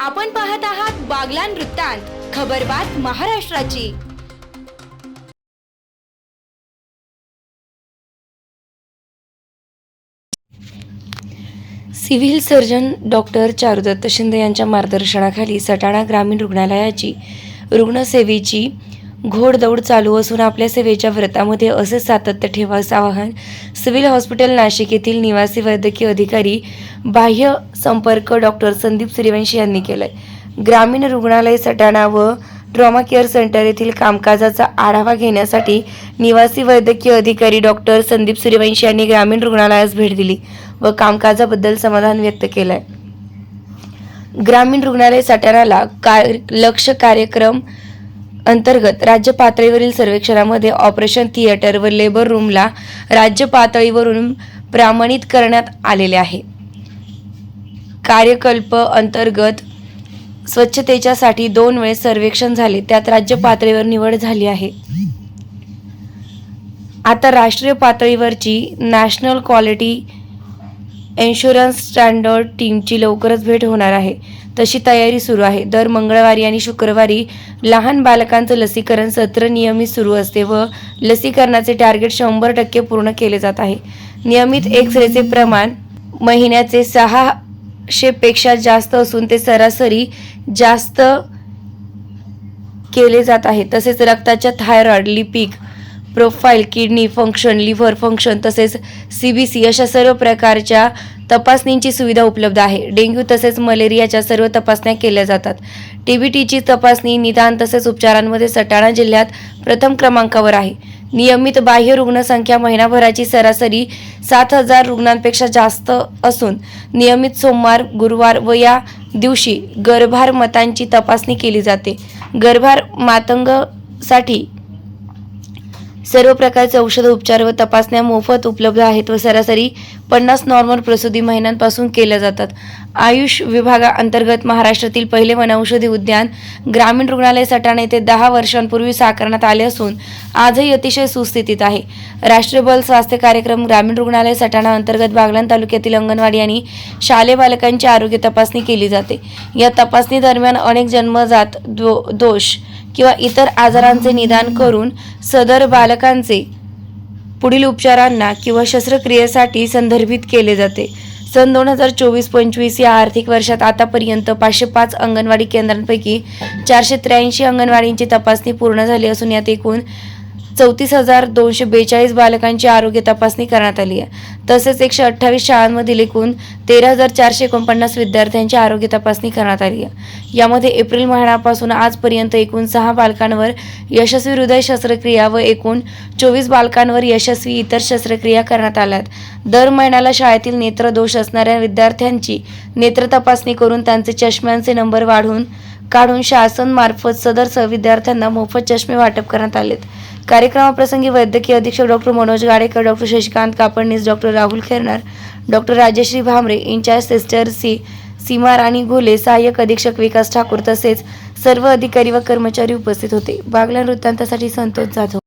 आपण पाहत आहात बागलान वृत्तांत खबरबात महाराष्ट्राची. Civil surgeon doctor Charudatt Shinde यांच्या मार्गदर्शनाखाली सटाणा ग्रामीण रुग्णालयाची रुग्णसेवेची घोडदौड चालू असून आपल्या सेवेच्या व्रतामध्ये असे सातत्य ठेवा असं आवाहन सिव्हिल हॉस्पिटल नाशिक येथील निवासी वैद्यकीय अधिकारी बाह्य संपर्क डॉक्टर संदीप सूर्यवंशी यांनी केलंय. ग्रामीण रुग्णालय सटाणा व ट्रॉमा केअर सेंटर येथील कामकाजाचा आढावा घेण्यासाठी निवासी वैद्यकीय अधिकारी डॉक्टर संदीप सूर्यवंशी यांनी ग्रामीण रुग्णालयास भेट दिली व कामकाजाबद्दल समाधान व्यक्त केलंय. ग्रामीण रुग्णालय सटाणाला कार लक्ष कार्यक्रम अंतर्गत राज्य पातळीवरील सर्वेक्षणामध्ये ऑपरेशन थिएटर व लेबर रूमला राज्य पातळीवरून प्रमाणित करण्यात आलेले आहे. कार्यकल्प अंतर्गत स्वच्छतेच्यासाठी दोन वेळेस सर्वेक्षण झाले त्यात राज्य पातळीवर निवड झाली आहे. आता राष्ट्रीय पातळीवरची नॅशनल क्वालिटी इन्शुरन्स स्टँडर्ड टीमची लवकरच भेट होणार आहे. तशी तयारी सुरू आहे. दर मंगळवारी आणि शुक्रवारी लहान बालकांचं लसीकरण सत्र नियमित सुरू असते व लसीकरणाचे टार्गेट शंभर टक्के पूर्ण केले जात आहे. नियमित एक्स रेचे प्रमाण महिन्याचे सहाशेपेक्षा जास्त असून ते सरासरी जास्त केले जात आहे. तसेच रक्ताच्या thyroid lipid profile kidney function liver function तसेच सी बी सी अशा सर्व प्रकारच्या तपासणींची सुविधा उपलब्ध आहे. डेंग्यू तसेच मलेरियाच्या सर्व तपासण्या केल्या जातात. टी बी टीची तपासणी निदान तसेच उपचारांमध्ये सटाणा जिल्ह्यात प्रथम क्रमांकावर आहे. नियमित बाह्य रुग्णसंख्या महिनाभराची सरासरी सात हजार रुग्णांपेक्षा जास्त असून नियमित सोमवार गुरुवार व या दिवशी गर्भार मतांची तपासणी केली जाते. गर्भार मातंगसाठी सर्व प्रकारचे औषध उपचार व तपासण्या मोफत उपलब्ध आहेत व सरासरी पन्नास नॉर्मल प्रसूती महिन्यांपासून केल्या जातात. आयुष विभागाअंतर्गत महाराष्ट्रातील पहिले वनौषधी उद्यान ग्रामीण रुग्णालय सटाणा येथे दहा वर्षांपूर्वी साकारण्यात आले असून आजही अतिशय सुस्थितीत आहे. राष्ट्रीय बल स्वास्थ्य कार्यक्रम ग्रामीण रुग्णालय सटाणा अंतर्गत बागलाण तालुक्यातील अंगणवाडी आणि शालेय बालकांची आरोग्य तपासणी केली जाते. या तपासणी दरम्यान अनेक जन्मजात दो दोष किंवा इतर आजारांचे निदान करून सदर बालकांचे पुढील उपचारांना किंवा शस्त्रक्रियेसाठी संदर्भित केले जाते. सन दोन हजार चोवीस पंचवीस या आर्थिक वर्षात आतापर्यंत पाचशे पाच अंगणवाडी केंद्रांपैकी चारशे त्र्याऐंशी अंगणवाडींची तपासणी पूर्ण झाली असून यात एकूण चौतीस हजार दोनशे बेचाळीस बालकांची आरोग्य तपासणी करण्यात आली आहे. तसेच एकशे अठ्ठावीस शाळांमधील एकूण तेरा हजार चारशे एकोणपन्नास विद्यार्थ्यांची आरोग्य तपासणी करण्यात आली आहे. यामध्ये एप्रिल महिन्यापासून आजपर्यंत एकूण सहा बालकांवर यशस्वी हृदय शस्त्रक्रिया व एकूण चोवीस बालकांवर यशस्वी इतर शस्त्रक्रिया करण्यात आल्या आहेत. दर महिन्याला शाळेतील नेत्रदोष असणाऱ्या विद्यार्थ्यांची नेत्र तपासणी करून त्यांचे चष्म्यांचे नंबर वाढवून काढून शासनमार्फत सदर सह विद्यार्थ्यांना मोफत चष्मे वाटप करण्यात आलेत. कार्यक्रमाप्रसंगी वैद्यकीय अधीक्षक doctor Manoj Gadekar doctor Shashikant Kapadnis doctor Rahul Khairnar doctor Rajshree Bhamre incharge sister C Seema Rani Ghole सहाय्यक अधीक्षक विकास ठाकूर तसेच सर्व अधिकारी व कर्मचारी उपस्थित होते. बागला वृत्तांतासाठी संतोष जाधव.